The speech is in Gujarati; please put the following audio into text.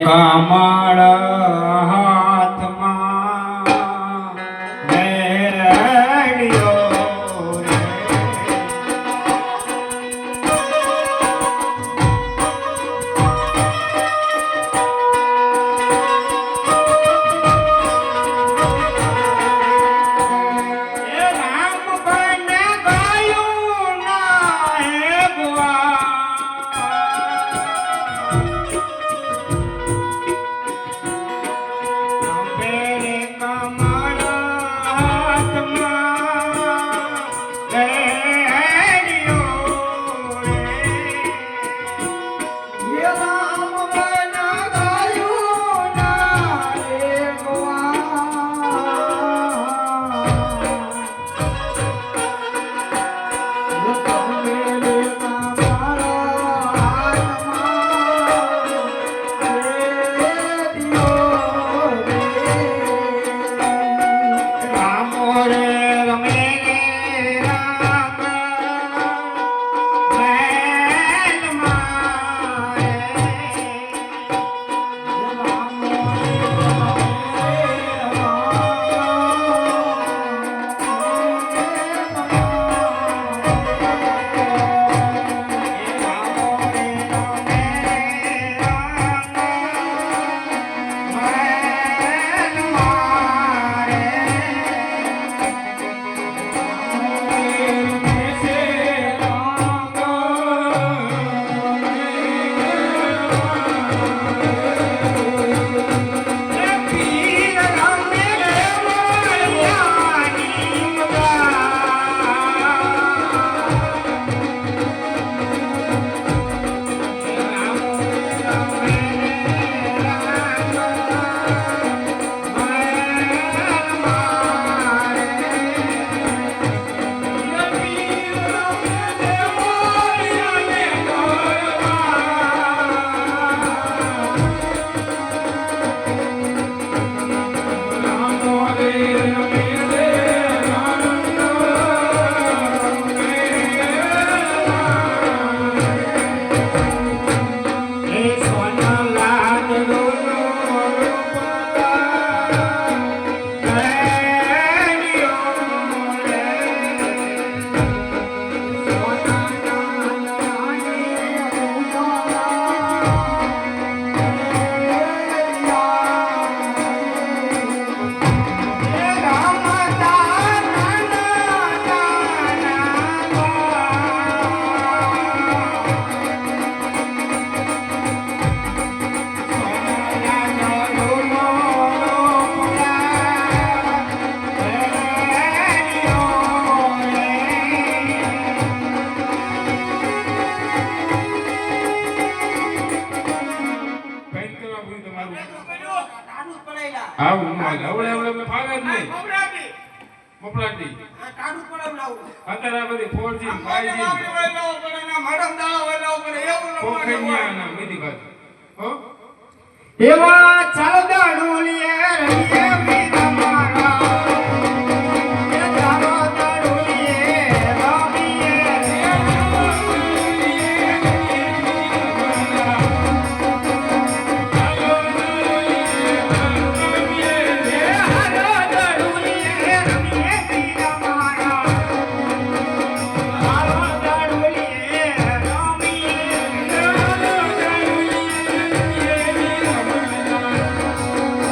કમળ હા જ નહીં. મફડાટી મફડાટી કાઢું પડે અત્યારે આ ના હોય લાવો પડે એવું લાવો પડે બીજી વાત હો? એવા ચાલો